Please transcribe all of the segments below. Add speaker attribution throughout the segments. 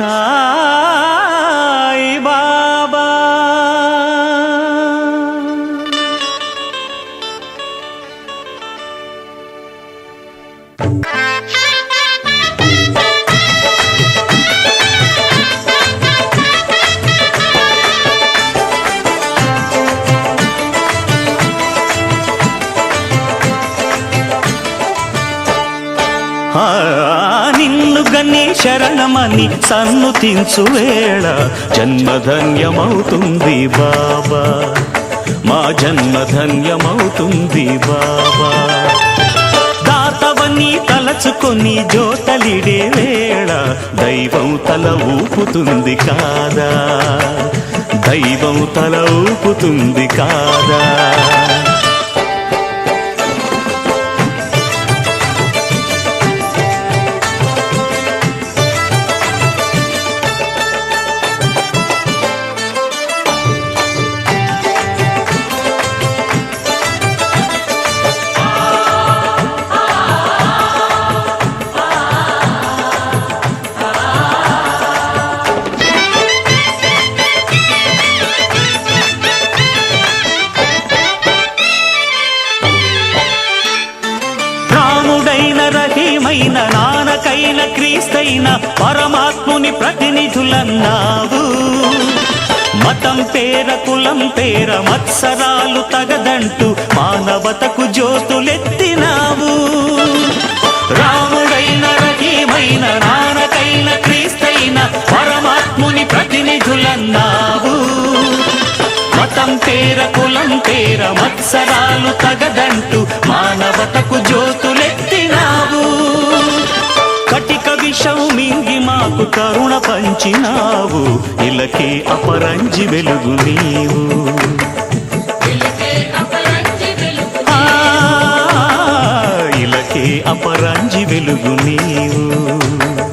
Speaker 1: সাই বাবা శరణమని సన్నుతించు వేళ. జన్మధన్యమవుతుంది బాబా. మా జన్మధన్యమవుతుంది బాబా. దాతవని తలచుకొని జోతలిడే వేళ. దైవం తల ఊపుతుంది కాదా. దైవం తల ఊపుతుంది కాదా. నానకైన క్రీస్తైన పరమాత్ముని ప్రతినిధులన్నావు. మతం పేర కులం పేర మత్సరాలు తగదంటూ మానవతకు జ్యోతులెత్తినావు. రాముడైన రహీమైన నానకైన క్రీస్తైన పరమాత్ముని ప్రతినిధులన్నావు. మతం పేర కులం పేర మత్సరాలు తగదంటూ మానవతకు జ్యోతు మాకు కరుణ పంచినావు. ఇలకే అపరంజి వెలుగు నీవు. ఇలకే అపరంజి వెలుగు నీవు.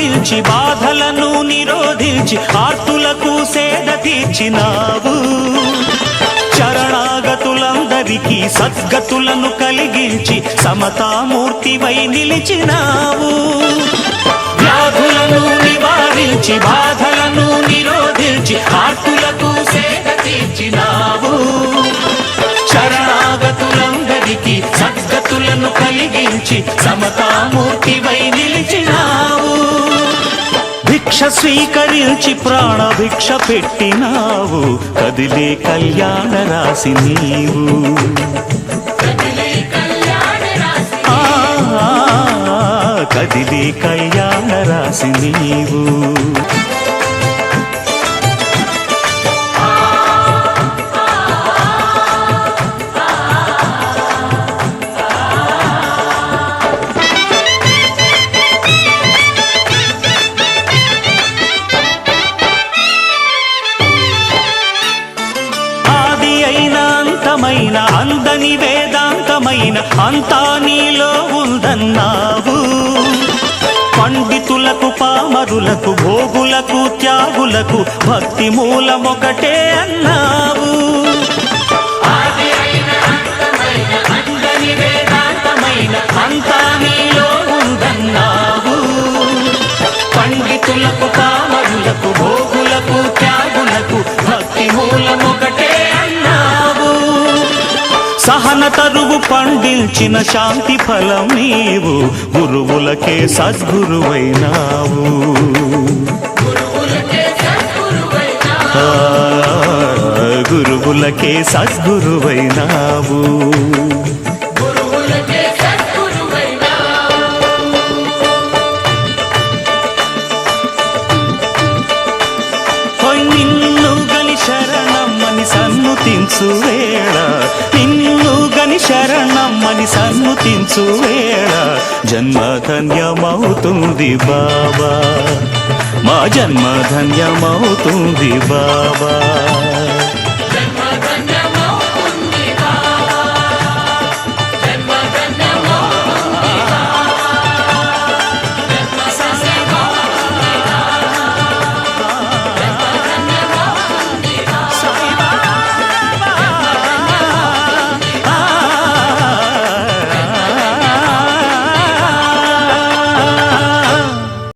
Speaker 1: నివారించి బాధలను నిరోధించి ఆర్తులకు సేద తీర్చినావు. చరణాగతులందరికీ సద్గతులను కలిగించి సమతామూర్తివై నిలిచినావు. వ్యాధులను నివారించి బాధలను నిరోధించి ఆర్తులకు సేద తీర్చినావు. చరణాగతులందరికీ సద్గతులను కలిగించి సమతా భిక్ష స్వీకరించి ప్రాణభిక్ష పెట్టినావు. కదిలే కళ్యాణ రాసి నీవు. ఆ, కదిలే కళ్యాణ రాసి నీవు. వేదాంతమైన అంతా నీలో ఉందన్నావు. పండితులకు పామరులకు భోగులకు త్యాగులకు భక్తి మూలమొకటే అన్నా తరువు పండించిన శాంతి ఫలం నీవు. గురువులకే సద్గురువైనావు. గురువులకే సద్గురువైనావు. నిన్ను గని శరణమ్మని సన్నుతించు వేళ. నిన్ను శరణమ్మని సన్నుతించు వేళ జన్మధన్యమవుతుంది బాబా. మా జన్మధన్యమవుతుంది బాబా.